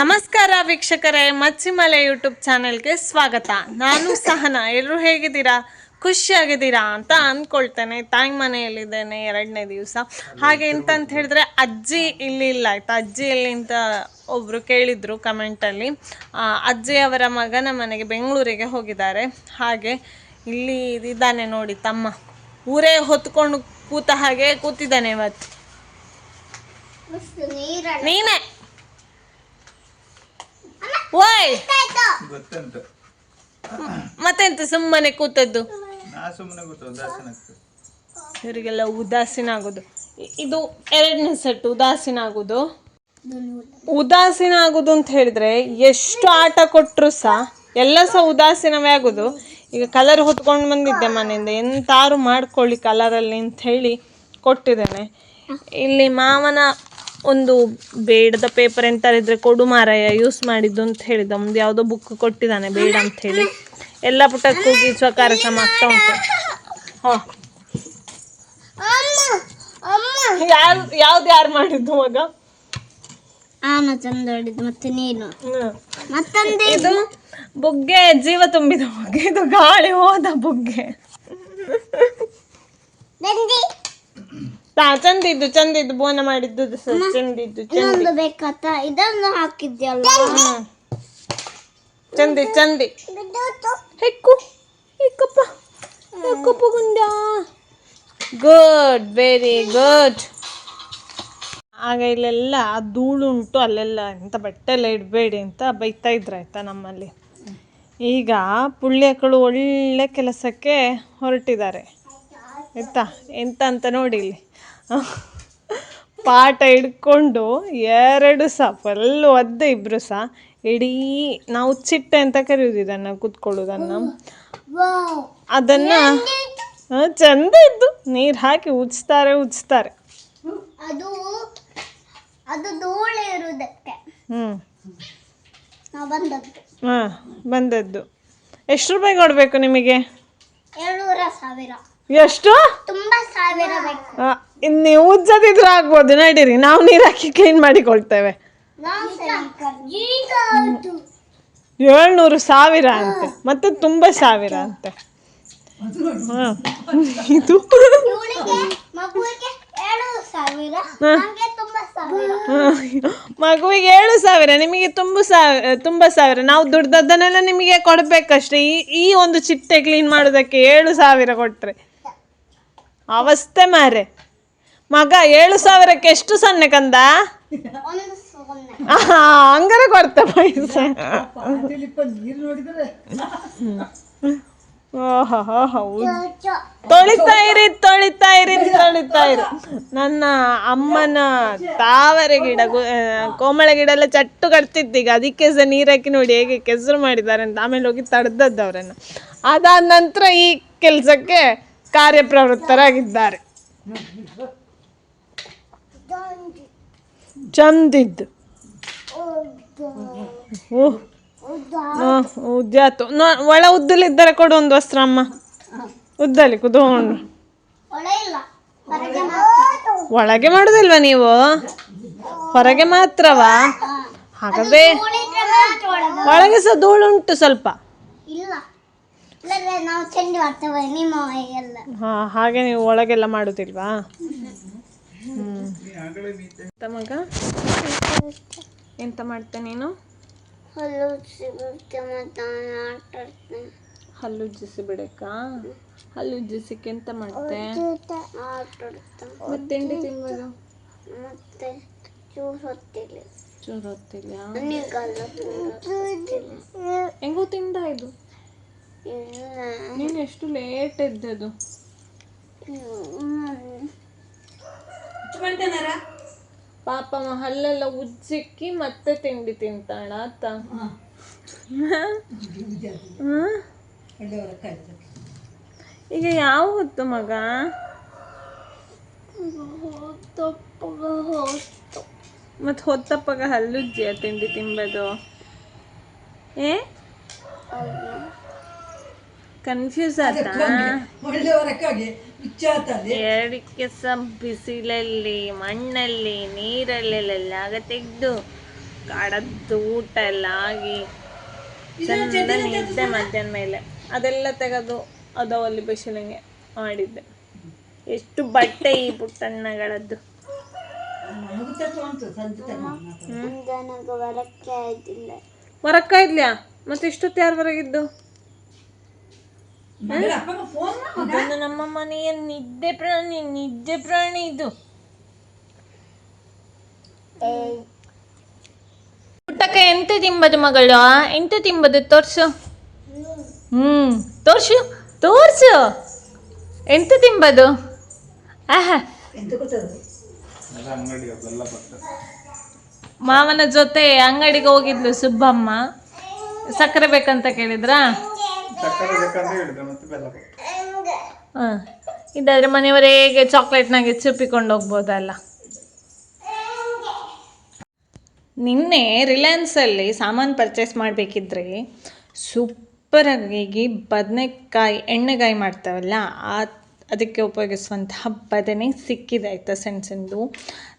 ನಮಸ್ಕಾರ ವೀಕ್ಷಕರೇ ಮಚ್ಚಿಮಲೆ ಯೂಟ್ಯೂಬ್ ಚಾನೆಲ್ಗೆ ಸ್ವಾಗತ. ನಾನು ಸಹನ. ಎಲ್ಲರೂ ಹೇಗಿದ್ದೀರಾ? ಖುಷಿಯಾಗಿದ್ದೀರಾ ಅಂತ ಅಂದ್ಕೊಳ್ತೇನೆ ತಾಯಿ ಮನೆಯಲ್ಲಿದ್ದೇನೆ ಎರಡನೇ ದಿವಸ. ಹಾಗೆ ಎಂತಂತ ಹೇಳಿದ್ರೆ ಅಜ್ಜಿ ಇಲ್ಲಿ ಇಲ್ಲ. ಆಯ್ತಾ? ಅಜ್ಜಿ ಇಲ್ಲಿಂತ ಅಂತ ಒಬ್ಬರು ಕೇಳಿದ್ರು ಕಮೆಂಟಲ್ಲಿ ಅಜ್ಜಿ ಅವರ ಮಗನ ಮನೆಗೆ ಬೆಂಗಳೂರಿಗೆ ಹೋಗಿದ್ದಾರೆ. ಹಾಗೆ ಇಲ್ಲಿ ಇದ್ದಾನೆ ನೋಡಿ ತಮ್ಮ. ಊರೇ ಹೊತ್ಕೊಂಡು ಕೂತ ಹಾಗೆ ಕೂತಿದ್ದಾನೆ ಇವತ್ತು. ನೀನೇ. ಓಯ್ ಗೊತ್ತಂತ ಮತ್ತೆಂತ ಸುಮ್ಮನೆ ಕೂತದ್ದು? ನಾ ಸುಮ್ಮನೆ ಗೊತ್ತು ಉದಾಸೀನಕ್ಕೆ. ಇವರಿಗೆಲ್ಲ ಉದಾಸೀನ ಆಗೋದು ಇದು ಎರಡನೇ ಸೆಟ್ ಉದಾಸೀನ ಆಗೋದು ಉದಾಸೀನ ಆಗೋದು ಅಂತ ಹೇಳಿದ್ರೆ ಎಷ್ಟು ಆಟ ಕೊಟ್ಟರು ಸಹ ಎಲ್ಲ ಸಹ ಉದಾಸೀನವೇ ಆಗೋದು. ಈಗ ಕಲರ್ ಹೊತ್ಕೊಂಡು ಬಂದಿದ್ದೆ ಮನೆಯಿಂದ ಎಂತಾರು ಮಾಡ್ಕೊಳ್ಳಿ ಕಲರಲ್ಲಿ ಅಂತ ಹೇಳಿ ಕೊಟ್ಟಿದ್ದೇನೆ. ಇಲ್ಲಿ ಮಾವನ ಒಂದು ಬೇಡದ ಪೇಪರ್ ಎಂತಾರ ಇದ್ರೆ ಕೊಡು ಮಾರಾಯ ಯೂಸ್ ಮಾಡಿದ್ದು ಅಂತ ಹೇಳಿದ ಒಂದು ಯಾವುದೋ ಬುಕ್ ಕೊಟ್ಟಿದ್ದಾನೆ ಬೇಡ ಅಂತ ಹೇಳಿ. ಎಲ್ಲ ಪುಟಕ್ಕೂ ಗೀಚುವ ಕಾರ್ಯಕ್ರಮ ಆಗ್ತಾ ಉಂಟು. ಹಾಂ. ಯಾರು ಯಾವ್ದು ಯಾರು ಮಾಡಿದ್ದು ಮಗ? ಆನ ಚಂದ ಹೊಡಿದ್ದು ಮತ್ತೆ ನೀನು. ಮತ್ತೊಂದು ಇದು ಬುಗ್ಗೆ ಜೀವ ತುಂಬಿದ ಬುಗ್ಗೆ ಇದು ಗಾಳಿ ಹೋದ ಬುಗ್ಗೆ. ಚಂದಿದ್ದು ಚಂದಿದ್ದು ಬೋನ ಮಾಡಿದ್ದು ಚಂದಿದ್ದು ಚಂದಿ. ಇನ್ನೊಂದು ಬೇಕಾತ ಇದನ್ನು ಹಾಕಿದ್ಯಲ್ಲ. ಚಂದಿ ಚಂದಿ. ಹೆಕ್ಕು ಹೆಕ್ಕಪ್ಪ ಹೆಕ್ಕಪ್ಪ ಗುಂಡ ಗುಡ್ ವೆರಿ ಗುಡ್ ಆಗ ಇಲ್ಲೆಲ್ಲ ಧೂಳು ಉಂಟು ಅಲ್ಲೆಲ್ಲ ಎಂಥ ಬಟ್ಟೆ ಎಲ್ಲ ಇಡಬೇಡಿ ಅಂತ ಬೈತಾ ಇದ್ರು ಆಯ್ತಾ ನಮ್ಮಲ್ಲಿ. ಈಗ ಪುಳ್ಯಕ್ಕಳು ಒಳ್ಳೆ ಕೆಲಸಕ್ಕೆ ಹೊರಟಿದ್ದಾರೆ. ಆಯ್ತಾ? ಎಂತ ಅಂತ ನೋಡಿ ಇಲ್ಲಿ. ಪಾಠ ಹಿಡ್ಕೊಂಡು ಎರಡು ಸಹ ಫುಲ್ ಒದ್ದೆ ಇಬ್ರು ಸಹ ಇಡೀ ನಾವು ಚಿಟ್ಟೆ ಅಂತ ಕರೆಯೋದು ಇದನ್ನು ಕೂತ್ಕೊಳ್ಳೋದನ್ನು. ಅದನ್ನ ಚಂದ ಇದ್ದು ನೀರು ಹಾಕಿ ಉಜ್ತಾರೆ ಉಜ್ತಾರೆ. ಅದು ಅದು ಧೂಳು ಇರುವುದಕ್ಕೆ. ಹ್ಞೂ ಬಂದದ್ದು. ಹಾಂ ಬಂದದ್ದು. ಎಷ್ಟು ರೂಪಾಯಿ ಕೊಡಬೇಕು ನಿಮಗೆ? ಏಳ್ನೂರ ಸಾವಿರ. ಎಷ್ಟು? ತುಂಬಾ ಸಾವಿರ ಬೇಕು. ಆ, ಇನ್ನು ನೀವು ಉಜ್ಜದಿದ್ರು ಆಗ್ಬೋದು. ನಡೀರಿ. ನಾವು ನೀರು ಹಾಕಿ ಕ್ಲೀನ್ ಮಾಡಿಕೊಳ್ತೇವೆ. ಈಗ ಏಳ್ನೂರು ಸಾವಿರ ಅಂತೆ. ಮತ್ತೆ ತುಂಬ ಸಾವಿರ ಅಂತೆ. ಹಾಂ. ಇದು? ಇವಳಿಗೆ ಮಗುವಿಗೆ ಏಳು ಸಾವಿರ. ತುಂಬಾ ಸಾವಿರ. ಮಗುವಿಗೆ ಏಳು ಸಾವಿರ ನಿಮಗೆ ತುಂಬ ಸಾವಿರ ತುಂಬ ಸಾವಿರ. ನಾವು ದುಡ್ದದ್ದನ್ನೆಲ್ಲ ನಿಮಗೆ ಕೊಡಬೇಕಷ್ಟೇ. ಈ ಈ ಒಂದು ಚಿಟ್ಟೆ ಕ್ಲೀನ್ ಮಾಡೋದಕ್ಕೆ ಏಳು ಸಾವಿರ ಕೊಟ್ರೆ. ಅವಸ್ಥೆ ಮಾರೆ ಮಗ ಏಳು ಸಾವಿರಕ್ಕೆ ಎಷ್ಟು ಸೊನ್ನೆ ಕಂದ? ಹಂಗಾರ ಕೊಡ್ತೆ ಪೈಸೆ ಓಹೋ ಹೌದು. ತೊಳಿತಾ ಇರಿ ತೊಳಿತಾ ಇರಿ ತೊಳಿತಾ ಇರಿ. ನನ್ನ ಅಮ್ಮನ ತಾವರೆ ಗಿಡ ಕೋಮಳೆ ಗಿಡ ಎಲ್ಲ ಚಟ್ಟು ಕಟ್ತಿದ್ದೀಗ ಈಗ ಅದಕ್ಕೆ ಸಹ ನೀರಾಕಿ ನೋಡಿ ಹೇಗೆ ಕೆಸರು ಮಾಡಿದ್ದಾರೆ ಅಂತ. ಆಮೇಲೆ ಹೋಗಿ ತಡೆದದ್ದು ಅವರನ್ನು. ಅದಾದ ನಂತರ ಈ ಕೆಲಸಕ್ಕೆ ಕಾರ್ಯಪ್ರವೃತ್ತರಾಗಿದ್ದಾರೆ. ಚಂದಿದ್ದು. ನೋ- ಒಳ ಉದ್ದಲಿದ್ದರೆ ಕೊಡು ಒಂದು ವಸ್ತ್ರ ಅಮ್ಮ. ಉದ್ದಲಿ ಕುದು. ಒಳಗೆ ಮಾಡುದಿಲ್ವಾ ನೀವು? ಹೊರಗೆ ಮಾತ್ರವಾ? ಹಾಗಾದ್ರೆ ಒಳಗೆ. ಸಹ ಧೂಳುಂಟು ಸ್ವಲ್ಪ. ನಾವು ಚೆಂಡು ಮಾಡ್ತೇವೆ ನಿಮ್ಮ ಎಲ್ಲ ಹಾ ಹಾಗೆ ನೀವು ಒಳಗೆಲ್ಲ ಮಾಡುದಿಲ್ವಾ? ಮಗ? ಎಂತ ಮಾಡ್ತೆ ನೀನು? ಹಲ್ಲು ಆಡ್ತೇನೆ. ಹಲ್ಲುಜ್ಜಿಸಿ ಬಿಡಕ್ಕ? ಹಲ್ಲುಜ್ಜಿಸಿಕ್ಕೆ ಎಂತ ಮಾಡ್ತೆ? ಮತ್ತೆ ತಿಂಡಿ ತಿನ್ಬೋದು ಮತ್ತೆ ಚೂರು ಹೊತ್ತಿಲ್ಲ. ಚೂರು ಹೊತ್ತಿಲ್ಲ. ಹೆಂಗೋ ತಿಂದ ಇದು? ನೀನು ಎಷ್ಟು ಲೇಟ್ ಎದ್ದದು ಪಾಪ ಹಲ್ಲೆಲ್ಲ ಉಜ್ಜಿಕ್ಕಿ ಮತ್ತೆ ತಿಂಡಿ ತಿಂತಾಳ, ಆತ. ಈಗ ಯಾವ ಹೊತ್ತು ಮಗ? ಮತ್ ಹೊತ್ತಪ್ಪಗ ಹಲ್ಲುಜ್ಜಿಯ ತಿಂಡಿ ತಿಂಬದು? ಏ? ಕನ್ಫ್ಯೂಸ್ ಆತಾ ಎರಡಕ್ಕೆ ಸಹ ಬಿಸಿಲಲ್ಲಿ ಮಣ್ಣಲ್ಲಿ ನೀರಲ್ಲೆಲ್ಲ ತೆಗೆದು ಕಾಡದ್ದು ಊಟ ಎಲ್ಲ ಆಗಿ ಚಂದ ನಿದ್ದೆ ಮಧ್ಯಾಹ್ನ ಮೇಲೆ. ಅದೆಲ್ಲ ತೆಗೆದು ಅದವಲ್ಲಿ ಬಿಸಿಲಿಗೆ ಮಾಡಿದ್ದೆ. ಎಷ್ಟು ಬಟ್ಟೆ ಈ ಪುಟ್ಟಣ್ಣಗಳದ್ದು. ಹೊರಕ್ಕ ಇದ್ಲ್ಯಾ ಮತ್ತೆ ಇಷ್ಟೊತ್ತು ಯಾರವರೆಗಿದ್ದು? ಇದೊಂದು ನಮ್ಮ ಮನೆಯ ನಿದ್ದೆ ಪ್ರಾಣಿ ನಿದ್ದೆ ಪ್ರಾಣಿ ಇದು. ಊಟಕ್ಕೆ ಎಂತ ತಿಂಬದು ಮಗಳು? ಎಂತ ತಿಂಬದು? ತೋರ್ಸು. ಹ್ಮ್ ತೋರ್ಸು ತೋರ್ಸು. ಎಂತ ತಿಂಬದು? ಆಹಾ. ಮಾವನ ಜೊತೆ ಅಂಗಡಿಗೆ ಹೋಗಿದ್ಲು ಸುಬ್ಬಮ್ಮ. ಸಕ್ಕರೆ ಬೇಕಂತ ಕೇಳಿದ್ರಾ? ಹಾಂ ಇದಾದ್ರೆ ಮನೆಯವರೆಗೆ ಚಾಕ್ಲೇಟ್ನಾಗೆ ಚುಪ್ಪಿಕೊಂಡು ಹೋಗ್ಬೋದಲ್ಲ? ನಿನ್ನೆ ರಿಲಯನ್ಸಲ್ಲಿ ಸಾಮಾನು ಪರ್ಚೇಸ್ ಮಾಡಬೇಕಿದ್ರೆ ಸೂಪರಾಗಿ ಬದನೆಕಾಯಿ ಎಣ್ಣೆಗಾಯಿ ಮಾಡ್ತಾವಲ್ಲ ಆ ಅದಕ್ಕೆ ಉಪಯೋಗಿಸುವಂತಹ ಬದನೆ ಸಿಕ್ಕಿದೆ ಆಯಿತಾ ಸಣ್ಣ ಸಣ್ಣದು.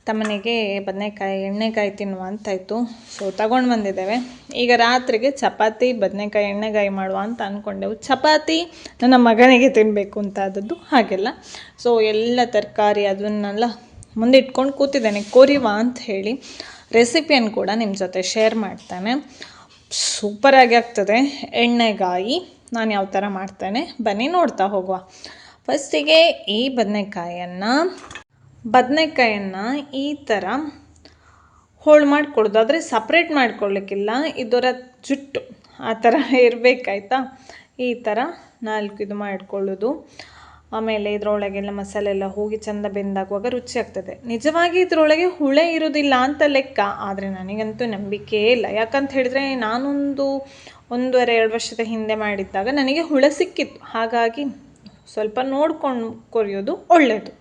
ತಮ್ಮನಿಗೆ ಬದನೆಕಾಯಿ ಎಣ್ಣೆಕಾಯಿ ತಿನ್ನುವ ಅಂತಾಯಿತು ಸೊ ತಗೊಂಡು ಬಂದಿದ್ದೇವೆ. ಈಗ ರಾತ್ರಿಗೆ ಚಪಾತಿ, ಬದನೆಕಾಯಿ, ಎಣ್ಣೆಗಾಯಿ ಮಾಡುವ ಅಂತ ಅಂದ್ಕೊಂಡೆವು ಚಪಾತಿ ನನ್ನ ಮಗನಿಗೆ ತಿನ್ನಬೇಕು ಅಂತ ಆದದ್ದು ಹಾಗೆಲ್ಲ. ಸೊ ಎಲ್ಲ ತರಕಾರಿ ಅದನ್ನೆಲ್ಲ ಮುಂದಿಟ್ಕೊಂಡು ಕೂತಿದ್ದೇನೆ. ಕೊರಿವ ಅಂತ ಹೇಳಿ ರೆಸಿಪಿಯನ್ನು ಕೂಡ ನಿಮ್ಮ ಜೊತೆ ಶೇರ್ ಮಾಡ್ತಾನೆ. ಸೂಪರಾಗಿ ಆಗ್ತದೆ. ಎಣ್ಣೆಗಾಯಿ ನಾನು ಯಾವ ಥರ ಮಾಡ್ತೇನೆ? ಬನ್ನಿ ನೋಡ್ತಾ ಹೋಗುವ. ಫಸ್ಟಿಗೆ ಈ ಬದನೆಕಾಯನ್ನು ಬದನೆಕಾಯನ್ನು ಈ ಥರ ಹೋಳು ಮಾಡಿಕೊಡೋದು ಆದರೆ ಸಪ್ರೇಟ್ ಮಾಡ್ಕೊಳ್ಳಿಕ್ಕಿಲ್ಲ ಇದರ ಜುಟ್ಟು ಆ ಥರ ಇರಬೇಕಾಯ್ತಾ? ಈ ಥರ ನಾಲ್ಕು ಇದು ಮಾಡ್ಕೊಳ್ಳೋದು. ಆಮೇಲೆ ಇದರೊಳಗೆಲ್ಲ ಮಸಾಲೆ ಎಲ್ಲ ಹೋಗಿ ಚೆಂದ ಬೆಂದಾಗುವಾಗ ರುಚಿ ಆಗ್ತದೆ. ನಿಜವಾಗಿ ಇದರೊಳಗೆ ಹುಳೆ ಇರೋದಿಲ್ಲ ಅಂತ ಲೆಕ್ಕ, ಆದರೆ ನನಗಂತೂ ನಂಬಿಕೆ ಇಲ್ಲ. ಯಾಕಂತ ಹೇಳಿದ್ರೆ ನಾನೊಂದು ಒಂದೂವರೆ, ಎರಡು ವರ್ಷದ ಹಿಂದೆ ಮಾಡಿದ್ದಾಗ ನನಗೆ ಹುಳ ಸಿಕ್ಕಿತ್ತು. ಹಾಗಾಗಿ ಸ್ವಲ್ಪ ನೋಡ್ಕೊಂಡು ಕೊರಿಯೋದು ಒಳ್ಳೆಯದು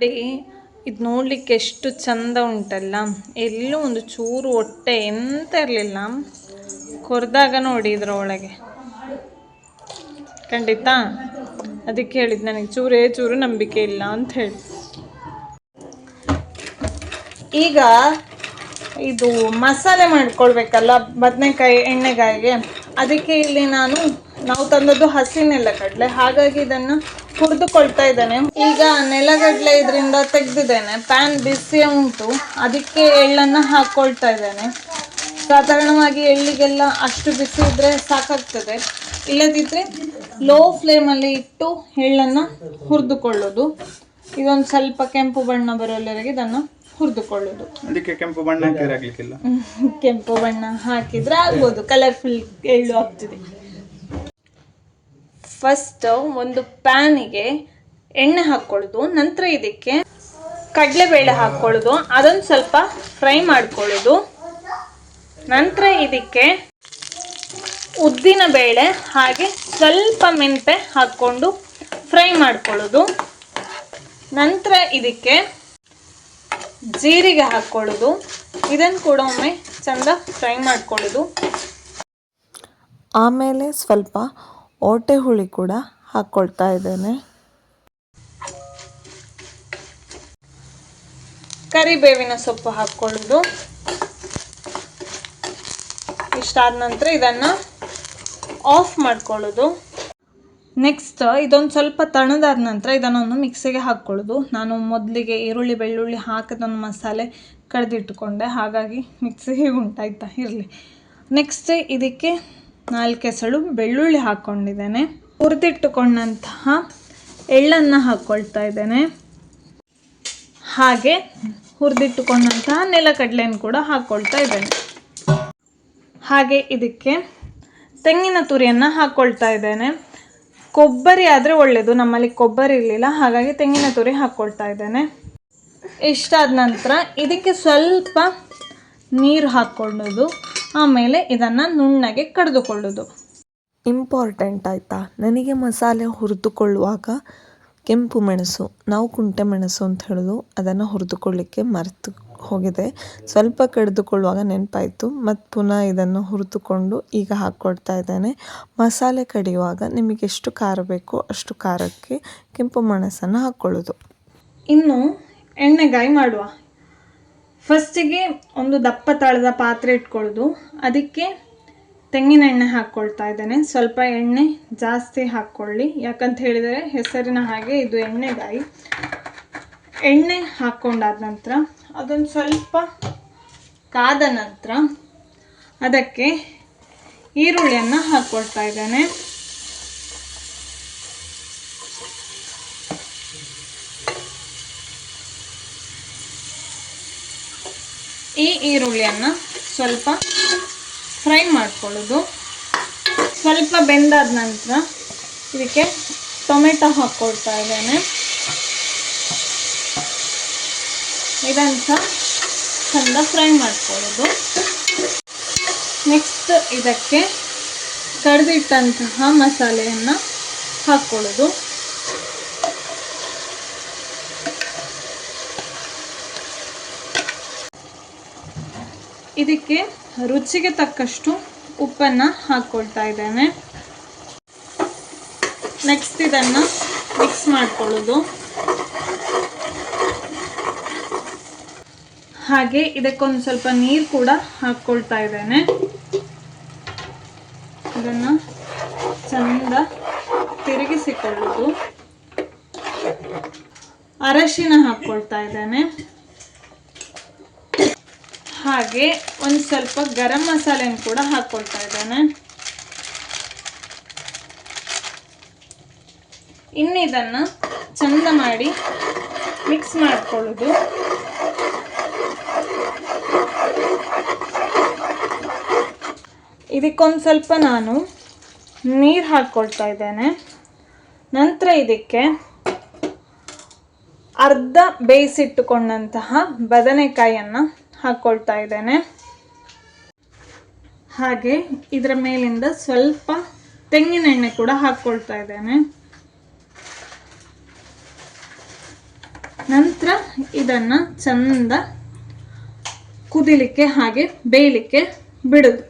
ಇದು ನೋಡಲಿಕ್ಕೆ ಎಷ್ಟು ಚಂದ ಉಂಟಲ್ಲ. ಎಲ್ಲೂ ಒಂದು ಚೂರು ಹೊಟ್ಟೆ ಎಂತ ಇರಲಿಲ್ಲ. ಕೊರ್ದಾಗ ನೋಡಿ ಇದರೊಳಗೆ ಖಂಡಿತ? ಅದಕ್ಕೆ ಹೇಳಿದ್ದು ನನಗೆ ಚೂರೇ ಚೂರು ನಂಬಿಕೆ ಇಲ್ಲ ಅಂತ ಹೇಳಿ. ಈಗ ಇದು ಮಸಾಲೆ ಮಾಡ್ಕೊಳ್ಬೇಕಲ್ಲ, ಬದನೆಕಾಯಿ ಎಣ್ಣೆಗಾಯಿಗೆ. ಅದಕ್ಕೆ ಇಲ್ಲಿ ನಾನು ನಾವು ತಂದದ್ದು ಹಸಿ ನೆಲಗಡಲೆ ಹಾಗಾಗಿ ಇದನ್ನು ಹುರಿದುಕೊಳ್ತಾ ಇದ್ದೇನೆ. ಈಗ ನೆಲಗಡಲೆ ಇದರಿಂದ ತೆಗೆದಿದ್ದೇನೆ. ಪ್ಯಾನ್ ಬಿಸಿ ಉಂಟು. ಅದಕ್ಕೆ ಎಳ್ಳನ್ನು ಹಾಕ್ಕೊಳ್ತಾ ಇದ್ದೇನೆ. ಸಾಧಾರಣವಾಗಿ ಎಳ್ಳಿಗೆಲ್ಲ ಅಷ್ಟು ಬಿಸಿ ಇದ್ರೆ ಸಾಕಾಗ್ತದೆ. ಇಲ್ಲದಿದ್ದರೆ ಲೋ ಫ್ಲೇಮಲ್ಲಿ ಇಟ್ಟು ಎಳ್ಳನ್ನು ಹುರಿದುಕೊಳ್ಳೋದು. ಇದೊಂದು ಸ್ವಲ್ಪ ಕೆಂಪು ಬಣ್ಣ ಬರೋಲ್ಲರಿಗೆ ಇದನ್ನು ಹುರಿದುಕೊಳ್ಳೋದು. ಅದಕ್ಕೆ ಕೆಂಪು ಬಣ್ಣ ಕೆಂಪು ಬಣ್ಣ ಹಾಕಿದ್ರೆ ಆಗ್ಬೋದು. ಕಲರ್ಫುಲ್ ಎಳ್ಳು ಆಗ್ತದೆ. ಫಸ್ಟ್ ಒಂದು ಪ್ಯಾನಿಗೆ ಎಣ್ಣೆ ಹಾಕ್ಕೊಳ್ಳೋದು ನಂತರ ಇದಕ್ಕೆ ಕಡಲೆಬೇಳೆ ಹಾಕ್ಕೊಳ್ಳೋದು ಅದೊಂದು ಸ್ವಲ್ಪ ಫ್ರೈ ಮಾಡ್ಕೊಳ್ಳೋದು. ನಂತರ ಇದಕ್ಕೆ ಉದ್ದಿನ ಬೇಳೆ ಹಾಗೆ ಸ್ವಲ್ಪ ಮೆಂತೆ ಹಾಕ್ಕೊಂಡು ಫ್ರೈ ಮಾಡ್ಕೊಳ್ಳೋದು. ನಂತರ ಇದಕ್ಕೆ ಜೀರಿಗೆ ಹಾಕ್ಕೊಳ್ಳೋದು. ಇದನ್ನು ಕೂಡ ಒಮ್ಮೆ ಚಂದ ಫ್ರೈ ಮಾಡ್ಕೊಳ್ಳೋದು. ಆಮೇಲೆ ಸ್ವಲ್ಪ ಓಟೆ ಹುಳಿ ಕೂಡ ಹಾಕ್ಕೊಳ್ತಾ ಇದ್ದೇನೆ. ಕರಿಬೇವಿನ ಸೊಪ್ಪು ಹಾಕ್ಕೊಳ್ಳೋದು. ಇಷ್ಟಾದ ನಂತರ ಇದನ್ನ ಆಫ್ ಮಾಡ್ಕೊಳ್ಳೋದು. ನೆಕ್ಸ್ಟ್ ಇದೊಂದು ಸ್ವಲ್ಪ ತಣ್ಣದಾದ ನಂತರ ಇದನ್ನೊಂದು ಮಿಕ್ಸಿಗೆ ಹಾಕ್ಕೊಳ್ಳೋದು. ನಾನು ಮೊದಲಿಗೆ ಈರುಳ್ಳಿ, ಬೆಳ್ಳುಳ್ಳಿ ಹಾಕಿದೊಂದು ಮಸಾಲೆ ಕಡ್ದಿಟ್ಕೊಂಡೆ. ಹಾಗಾಗಿ ಮಿಕ್ಸಿಗೆ ಉಂಟಾಯ್ತಾ ಇರಲಿ. ನೆಕ್ಸ್ಟ್ ಇದಕ್ಕೆ ನಾಲ್ಕು ಎಸಳು ಬೆಳ್ಳುಳ್ಳಿ ಹಾಕ್ಕೊಂಡಿದ್ದೇನೆ ಹುರಿದಿಟ್ಟುಕೊಂಡಂತಹ ಎಳ್ಳನ್ನು ಹಾಕ್ಕೊಳ್ತಾ ಇದ್ದೇನೆ. ಹಾಗೆ ಹುರಿದಿಟ್ಟುಕೊಂಡಂತಹ ನೆಲಕಡಲೆನ ಕೂಡ ಹಾಕ್ಕೊಳ್ತಾ ಇದ್ದೇನೆ. ಹಾಗೆ ಇದಕ್ಕೆ ತೆಂಗಿನ ತುರಿಯನ್ನು ಹಾಕ್ಕೊಳ್ತಾ ಇದ್ದೇನೆ. ಕೊಬ್ಬರಿ ಆದರೆ ಒಳ್ಳೆಯದು ನಮ್ಮಲ್ಲಿ ಕೊಬ್ಬರಿ ಇರಲಿಲ್ಲ, ಹಾಗಾಗಿ ತೆಂಗಿನ ತುರಿ ಹಾಕ್ಕೊಳ್ತಾ ಇದ್ದೇನೆ. ಇಷ್ಟಾದ ನಂತರ ಇದಕ್ಕೆ ಸ್ವಲ್ಪ ನೀರು ಹಾಕ್ಕೊಳ್ಳೋದು. ಆಮೇಲೆ ಇದನ್ನು ನುಣ್ಣಗೆ ಕಡಿದುಕೊಳ್ಳೋದು. ಇಂಪಾರ್ಟೆಂಟ್ ಆಯಿತಾ? ನನಗೆ ಮಸಾಲೆ ಹುರಿದುಕೊಳ್ಳುವಾಗ ಕೆಂಪು ಮೆಣಸು ನಾವು ಕುಂಟೆ ಮೆಣಸು ಅಂತ ಹೇಳೋದು ಅದನ್ನು ಹುರಿದುಕೊಳ್ಳಿಕ್ಕೆ ಮರೆತು ಹೋಗಿದೆ. ಸ್ವಲ್ಪ ಕಡಿದುಕೊಳ್ಳುವಾಗ ನೆನಪಾಯಿತು ಮತ್ತು ಪುನಃ ಇದನ್ನು ಹುರಿದುಕೊಂಡು ಈಗ ಹಾಕ್ಕೊಡ್ತಾ ಇದ್ದೇನೆ. ಮಸಾಲೆ ಕಡಿಯುವಾಗ ನಿಮಗೆ ಎಷ್ಟು ಖಾರ ಬೇಕೋ ಅಷ್ಟು ಖಾರಕ್ಕೆ ಕೆಂಪು ಮೆಣಸನ್ನು ಹಾಕ್ಕೊಳ್ಳೋದು ಇನ್ನು ಎಣ್ಣೆಗಾಯಿ ಮಾಡುವ. ಫಸ್ಟಿಗೆ ಒಂದು ದಪ್ಪ ತಳದ ಪಾತ್ರೆ ಇಟ್ಕೊಳ್ಳೋದು ಅದಕ್ಕೆ ತೆಂಗಿನ ಎಣ್ಣೆ ಹಾಕ್ಕೊಳ್ತಾ ಇದ್ದೇನೆ. ಸ್ವಲ್ಪ ಎಣ್ಣೆ ಜಾಸ್ತಿ ಹಾಕ್ಕೊಳ್ಳಿ. ಯಾಕಂತ ಹೇಳಿದರೆ ಹೆಸರಿನ ಹಾಗೆ ಇದು ಎಣ್ಣೆಗಾಯಿ. ಎಣ್ಣೆ ಹಾಕ್ಕೊಂಡಾದ ನಂತರ ಅದೊಂದು ಸ್ವಲ್ಪ ಕಾದ ನಂತರ ಅದಕ್ಕೆ ಈರುಳ್ಳಿಯನ್ನು ಹಾಕ್ಕೊಳ್ತಾ ಇದ್ದೇನೆ. ಈ ಈರುಳ್ಳಿಯನ್ನು ಸ್ವಲ್ಪ ಫ್ರೈ ಮಾಡ್ಕೊಳ್ಳೋದು. ಸ್ವಲ್ಪ ಬೆಂದಾದ ನಂತರ ಇದಕ್ಕೆ ಟೊಮೆಟೊ ಹಾಕ್ಕೊಳ್ತಾ ಇದ್ದೇನೆ. ಇದನ್ನು ಸಹ ಚಂದ ಫ್ರೈ ಮಾಡ್ಕೊಳ್ಳೋದು. ನೆಕ್ಸ್ಟ್ ಇದಕ್ಕೆ ಕಡ್ದಿಟ್ಟಂತಹ ಮಸಾಲೆಯನ್ನು ಹಾಕ್ಕೊಳ್ಳೋದು ಇದಕ್ಕೆ ರುಚಿಗೆ ತಕ್ಕಷ್ಟು ಉಪ್ಪನ್ನು ಹಾಕ್ಕೊಳ್ತಾ ಇದ್ದೇನೆ. ನೆಕ್ಸ್ಟ್ ಇದನ್ನು ಮಿಕ್ಸ್ ಮಾಡ್ಕೊಳ್ಳೋದು. ಹಾಗೆ ಇದಕ್ಕೊಂದು ಸ್ವಲ್ಪ ನೀರು ಕೂಡ ಹಾಕ್ಕೊಳ್ತಾ ಇದ್ದೇನೆ. ಇದನ್ನು ಚಂದ ತಿರುಗಿಸಿಕೊಳ್ಳೋದು. ಅರಶಿನ ಹಾಕ್ಕೊಳ್ತಾ ಇದ್ದೇನೆ. ಹಾಗೆ ಒಂದು ಸ್ವಲ್ಪ ಗರಂ ಮಸಾಲೆನ ಕೂಡ ಹಾಕ್ಕೊಳ್ತಾ ಇದ್ದೇನೆ. ಇನ್ನು ಇದನ್ನು ಚಂದ ಮಾಡಿ ಮಿಕ್ಸ್ ಮಾಡ್ಕೊಳ್ಳೋದು. ಇದಕ್ಕೊಂದು ಸ್ವಲ್ಪ ನಾನು ನೀರು ಹಾಕ್ಕೊಳ್ತಾ ಇದ್ದೇನೆ. ನಂತರ ಇದಕ್ಕೆ ಅರ್ಧ ಬೇಯಿಸಿಟ್ಟುಕೊಂಡಂತಹ ಬದನೆಕಾಯಿಯನ್ನು ಹಾಕ್ಕೊಳ್ತಾ ಇದ್ದೇನೆ. ಹಾಗೆ ಇದರ ಮೇಲಿಂದ ಸ್ವಲ್ಪ ತೆಂಗಿನ ಎಣ್ಣೆ ಕೂಡ ಹಾಕ್ಕೊಳ್ತಾ ಇದ್ದೇನೆ. ನಂತರ ಇದನ್ನು ಚಂದ ಕುದಿಲಿಕ್ಕೆ ಹಾಗೆ ಬೇಯಲಿಕ್ಕೆ ಬಿಡುದು.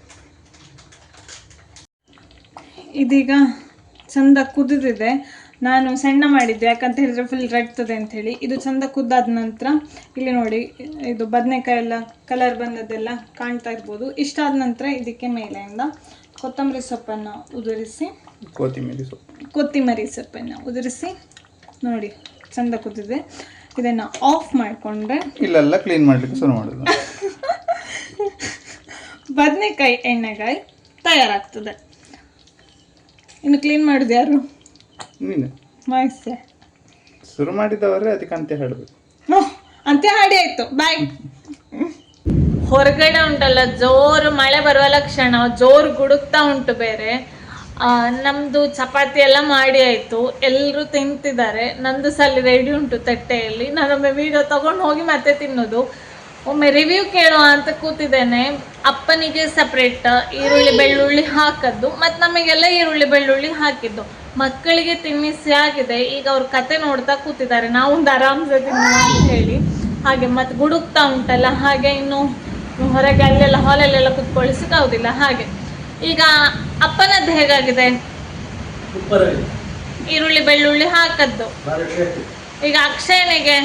ಇದೀಗ ಚಂದ ಕುದಿದಿದೆ. ನಾನು ಸಣ್ಣ ಮಾಡಿದ್ದೆ ಯಾಕಂತ ಹೇಳಿದ್ರೆ ಫುಲ್ ರಟ್ತದೆ ಅಂತ ಹೇಳಿ. ಇದು ಚಂದ ಕುದ್ದಾದ ನಂತರ ಇಲ್ಲಿ ನೋಡಿ ಇದು ಬದನೆಕಾಯಿ ಎಲ್ಲ ಕಲರ್ ಬಂದದ್ದೆಲ್ಲ ಕಾಣ್ತಾ ಇರ್ಬೋದು. ಇಷ್ಟಾದ ನಂತರ ಇದಕ್ಕೆ ಮೇಲೆಯಿಂದ ಕೊತ್ತಂಬರಿ ಸೊಪ್ಪನ್ನು ಉದುರಿಸಿ ಕೊತ್ತಿಮರಿ ಸೊಪ್ಪು. ಕೊತ್ತಿಮರಿ ಸೊಪ್ಪನ್ನು ಉದುರಿಸಿ ನೋಡಿ ಚಂದ ಕುದ್ದಿದೆ. ಇದನ್ನು ಆಫ್ ಮಾಡಿಕೊಂಡ್ರೆ ಇಲ್ಲೆಲ್ಲ ಕ್ಲೀನ್ ಮಾಡಲಿಕ್ಕೆ ಶುರು ಮಾಡೋದು ಬದನೆಕಾಯಿ ಎಣ್ಣೆಗಾಯಿ ತಯಾರಾಗ್ತದೆ. ಇನ್ನು ಕ್ಲೀನ್ ಮಾಡೋದು ಯಾರು? ನೀನು? ಶುರು ಮಾಡಿದವರೇ ಅದಕ್ಕೆ ಅಂತ ಹೇಳಬೇಕು ಅಂತ ಹಾಡಿ ಆಯ್ತು. ಬಾಯ್ ಹೊರಗಡೆ ಉಂಟಲ್ಲ ಜೋರು ಮಳೆ ಬರುವ ಲಕ್ಷಣ ಜೋರು ಗುಡುಕ್ತಾ ಉಂಟು ಬೇರೆ. ಆ, ನಮ್ದು ಚಪಾತಿ ಎಲ್ಲ ಮಾಡಿ ಆಯ್ತು. ಎಲ್ಲರೂ ತಿಂತಿದ್ದಾರೆ. ನಂದು ಸಲ ರೆಡಿ ಉಂಟು ತಟ್ಟೆಯಲ್ಲಿ. ನಾನೊಮ್ಮೆ ವಿಡಿಯೋ ತಗೊಂಡು ಹೋಗಿ ಮತ್ತೆ ತಿನ್ನೋದು. ಒಮ್ಮೆ ರಿವ್ಯೂ ಕೇಳುವ ಅಂತ ಕೂತಿದ್ದೇನೆ. ಅಪ್ಪನಿಗೆ ಸಪ್ರೇಟ್ ಈರುಳ್ಳಿ ಬೆಳ್ಳುಳ್ಳಿ ಹಾಕದ್ದು ಮತ್ತು ನಮಗೆಲ್ಲ ಈರುಳ್ಳಿ ಬೆಳ್ಳುಳ್ಳಿ ಹಾಕಿದ್ದು. ಮಕ್ಕಳಿಗೆ ತಿನ್ನಿಸಿ ಆಗಿದೆ ಈಗ ಅವ್ರ ಕತೆ ನೋಡ್ತಾ ಕೂತಿದ್ದಾರೆ. ನಾವೊಂದು ಆರಾಮ್ಸೆ ತಿನ್ನುವ ಅಂತ ಹೇಳಿ. ಹಾಗೆ ಮತ್ತೆ ಗುಡುಕ್ತಾ ಉಂಟಲ್ಲ ಹಾಗೆ ಇನ್ನು ಹೊರಗೆ ಅಲ್ಲೆಲ್ಲ ಹಾಲಲ್ಲೆಲ್ಲ ಕುತ್ಕೊಳಿಸಕ್ಕಾಗುದಿಲ್ಲ. ಹಾಗೆ ಈಗ ಅಪ್ಪನದ್ದು ಹೇಗಾಗಿದೆ? ಈರುಳ್ಳಿ ಬೆಳ್ಳುಳ್ಳಿ ಹಾಕದ್ದು. ಈಗ ಅಕ್ಷಯನಿಗೆ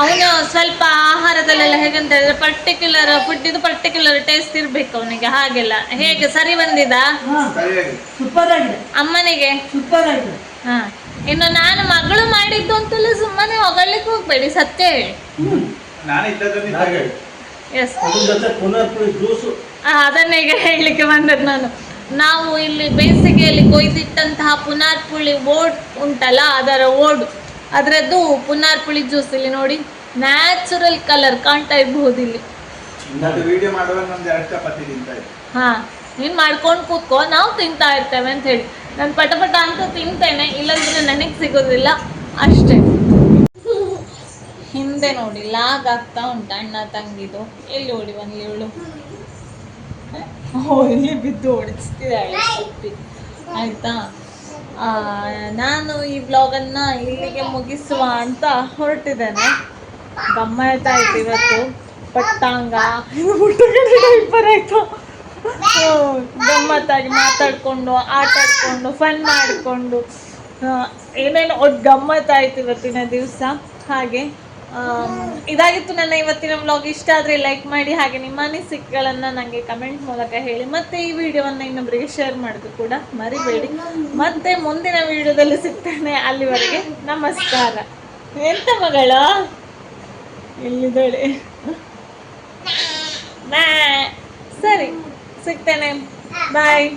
ಅವನು ಸ್ವಲ್ಪ ಆಹಾರದಲ್ಲೆಲ್ಲ ಹೇಗಂತ ಹೇಳಿದ್ರೆ ಪರ್ಟಿಕ್ಯುಲರ್ ಫುಡ್ ಇದು ಪರ್ಟಿಕ್ಯುಲರ್ ಟೇಸ್ಟ್ ಇರ್ಬೇಕು ಅವನಿಗೆ ಹಾಗೆಲ್ಲ. ಹೇಗೆ? ಸರಿ ಬಂದಿದ? ಸೂಪರ್ ಆಗಿದೆ ಅಮ್ಮನಿಗೆ? ಸೂಪರ್ ಆಗಿದೆ ಹಾ. ಇನ್ನು ನಾನು ಮಗಳು ಮಾಡಿದ್ದು ಅಂತಲೇ ಸುಮ್ಮನೆ ಹೊಗಳಿಕ್ ಹೋಗ್ಬೇಡಿ ಸತ್ಯ ಹೇಳಿ. ಎಸ್ ಅದನ್ನ ಈಗ ಹೇಳಲಿಕ್ಕೆ ಬಂದದ್ದು ನಾನು. ನಾವು ಇಲ್ಲಿ ಬೇಸಿಗೆಯಲ್ಲಿ ಕೊಯ್ದಿಟ್ಟಂತಹ ಪುನಾರ್ ಪುಳಿ ಓಡ್ ಉಂಟಲ್ಲ ಅದರ ಓಡು. ಅದರದ್ದು ಪುನಾರ್ ಪುಳಿ ಜ್ಯೂಸ್ ಇಲ್ಲಿ ನೋಡಿ. ನ್ಯಾಚುರಲ್ ಕಲರ್ ಕಾಣ್ತಾ ಇರಬಹುದು ಇಲ್ಲಿ. ಹಾ ನೀನ್ ಮಾಡ್ಕೊಂಡು ಕೂತ್ಕೋ ನಾವು ತಿಂತಾ ಇರ್ತೇವೆ ಅಂತ ಹೇಳಿ. ನಾನು ಪಟ ಪಟ ಅಂತ ತಿಂತೇನೆ ಇಲ್ಲಂದ್ರೆ ನನಗೆ ಸಿಗೋದಿಲ್ಲ. ಅಷ್ಟೇ. ಹಿಂದೆ ನೋಡಿ ಲಾಗ್ ಆಗ್ತಾ ಉಂಟು ಅಣ್ಣ ತಂಗಿದು. ಎಲ್ಲಿ ಓಡಿ ಬಂದ್ಲಿ ಇವಳು? ಓ ಇಲ್ಲಿ ಬಿದ್ದು ಓಡಿಸ್ತಿದ್ದಾಳೆ ಆಯ್ತಾ? ನಾನು ಈ ಬ್ಲಾಗನ್ನು ಇಲ್ಲಿಗೆ ಮುಗಿಸುವ ಅಂತ ಹೊರಟಿದ್ದೇನೆ. ಗಮ್ಮತ್ ಆಯ್ತು ಇವತ್ತು. ಪಟ್ಟಾಂಗ. ಇಬ್ಬರಾಯ್ತು ಗಮ್ಮತ್ತಾಗಿ ಮಾತಾಡಿಕೊಂಡು ಆಟಾಡಿಕೊಂಡು ಫನ್ ಮಾಡಿಕೊಂಡು ಏನೇನು ಒಟ್ಟು ಗಮ್ಮತ್ತಾಯ್ತು ಇವತ್ತಿನ ದಿವಸ. ಹಾಗೆ. ಇದಾಗಿತ್ತು ನನ್ನ ಇವತ್ತಿನ ವ್ಲಾಗ್ ಇಷ್ಟ ಆದರೆ ಲೈಕ್ ಮಾಡಿ ಹಾಗೆ ನಿಮ್ಮ ಅನಿಸಿಕೆಗಳನ್ನು ನನಗೆ ಕಮೆಂಟ್ ಮೂಲಕ ಹೇಳಿ. ಮತ್ತೆ ಈ ವಿಡಿಯೋವನ್ನು ಇನ್ನೊಬ್ಬರಿಗೆ ಶೇರ್ ಮಾಡೋದು ಕೂಡ ಮರಿಬೇಡಿ. ಮತ್ತೆ ಮುಂದಿನ ವಿಡಿಯೋದಲ್ಲಿ ಸಿಗ್ತೇನೆ ಅಲ್ಲಿವರೆಗೆ. ನಮಸ್ಕಾರ. ಎಂತ ಮಗಳ? ಎಲ್ಲಿದ್ದಾಳೆ? ಸರಿ, ಸಿಗ್ತೇನೆ. ಬಾಯ್